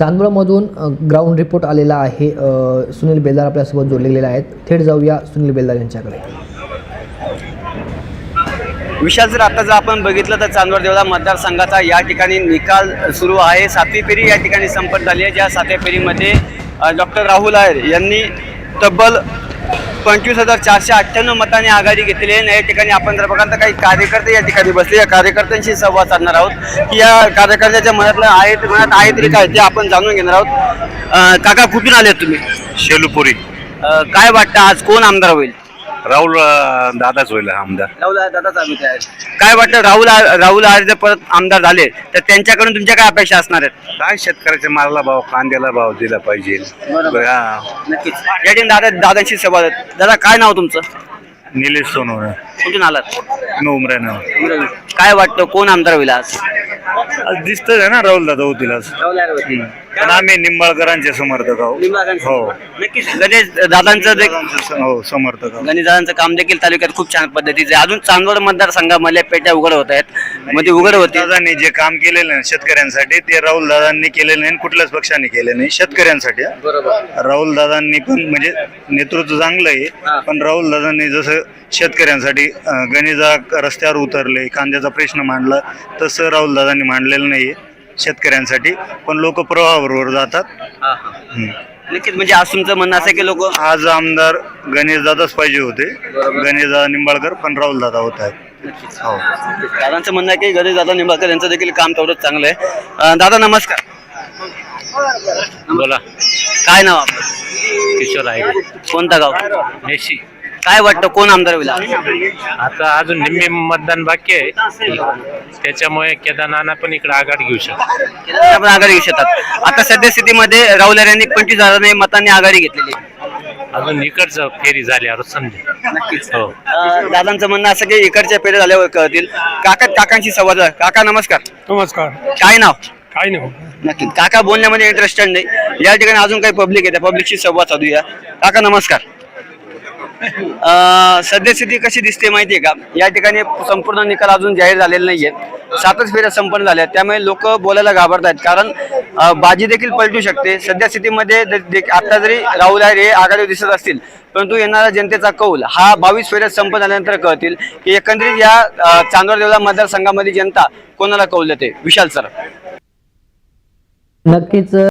चांदवडमधून ground report आलेला आहे सुनील बेलदार आपल्यासोबत जोडलेले आहेत. थेट जाऊया सुनील बेलदार यांच्याकडे. विशाल जर आता जर आपण बघितलं तर चांदवड देवळा मतदारसंघाचा या ठिकाणी निकाल सुरू आहे. सातवी फेरी या ठिकाणी संपत झाली आहे. ज्या सातव्या फेरीमध्ये डॉक्टर राहुल आहेर यांनी तब्बल पंचवीस हजार चारशे अठ्ठ्याण्णव मतांनी आघाडी घेतलेली आहे. या ठिकाणी आपण जर बघाल तर काही कार्यकर्ते या ठिकाणी बसले. या कार्यकर्त्यांशी संवाद साधणार आहोत. की या कार्यकर्त्याच्या मनातलं आहे मनात आहे तरी काय ते आपण जाणून घेणार आहोत. काका कुठून आले तुम्ही? शेलूपुरी. काय वाटतं आज कोण आमदार होईल? राहुल अं, दादाच होईल आमदार. राहुल दादा चालू आहे. काय वाटतं राहुल आ- राहुल आज जर परत आमदार झाले तर त्यांच्याकडून तुमच्या काय अपेक्षा असणार आहेत? काय शेतकऱ्याच्या मालाला भाव कांद्याला भाव दिला पाहिजे. बरोबर. हा. नक्कीच. या ठिकाणी दादा दादांशी संवाद आहेत. दादा काय नाव तुमचं? निलेश सोनवणे. कुठून आलात उमऱ्यानं काय वाटतं कोण आमदार होईल आज? आज दिसतंय आहे ना राहुल दादा होतील आज. पण आम्ही निंबाळकरांचे समर्थक आहोत हो. नक्कीच. गणेश दादांचं जे हो समर्थक आहोत गणेश दादांचं काम देखील तालुक्यात खूप छान पद्धतीचं आहे. अजून चांदवड मतदारसंघामध्ये पेट्या उघड होत आहेत. मध्ये उघड होते दादांनी जे काम केलेलं आहे शेतकऱ्यांसाठी ते राहुल दादांनी केलेलं नाही आणि कुठल्याच पक्षाने केले नाही शेतकऱ्यांसाठी हा. बरोबर. राहुल दादांनी पण म्हणजे नेतृत्व चांगलं हा. आहे पण राहुल दादांनी जसं शेतकऱ्यांसाठी अं, गणिजा रस्त्यावर उतरले कांद्याचा प्रश्न मांडला तसं राहुल दादांनी मांडलेलं नाहीये. शेतकऱ्यांसाठी पण लोक प्रवाहाबरोबर जातात. हम्म. नक्कीच म्हणजे आज तुमचं म्हणणं असं आहे की लोक आज आमदार गणेश दादाच पाहिजे होते. गणेश दादा निंबाळकर पण राहुल दादा होत आहेत. हो. दादांचं म्हणणं आहे की गणेश दादा निंबाळकर यांचं देखील काम तेवढंच चांगलं आहे. अं, दादा नमस्कार. बोला. काय नाव आपलं? किशोर आहे. कोणता गाव? नेशी काय वाटतं कोण आमदार होईल? आता अजून निम्मे मतदान बाकी आहे. त्याच्यामुळे केदारनाथ पण इकडे आघाडी घेऊ शकतो आपण आघाडी घेऊ शकतात. आता सध्या स्थितीमध्ये राहुल यांनी पंचवीस हजारांनी मतांनी आघाडी घेतलेली आहे. अजून इकडचं फेरी झाल्यावर समजेल नक्कीच. हो. अं, दादांचं म्हणणं असं की इकडच्या पेढे झाल्यावर कळतील. काका काकांशी संवाद झाला. काका नमस्कार. नमस्कार. काय नाव? काय नाही नक्की काका बोलण्यामध्ये इंटरेस्टेड नाही. या ठिकाणी अजून काही पब्लिक आहे त्या पब्लिकशी संवाद साधूया. काका नमस्कार. सद्यस्थिती कशी दिसते माहिती आहे का? या ठिकाणी संपूर्ण निकाल अजून जाहीर झालेला नाहीये. सातच फेऱ्या संपन्न झाल्या. त्यामुळे लोक बोलायला घाबरत आहेत कारण बाजी देखील पलटू शकते. सद्यस्थितीमध्ये आता जरी राहुल आहे हे आघाडीवर दिसत असतील परंतु येणारा जनतेचा कौल हा बावीस फेऱ्यात संपन्न झाल्यानंतर कळतील की एकंदरीत या अं, मतदारसंघामध्ये जनता कोणाला कौल देते? विशाल सर. नक्कीच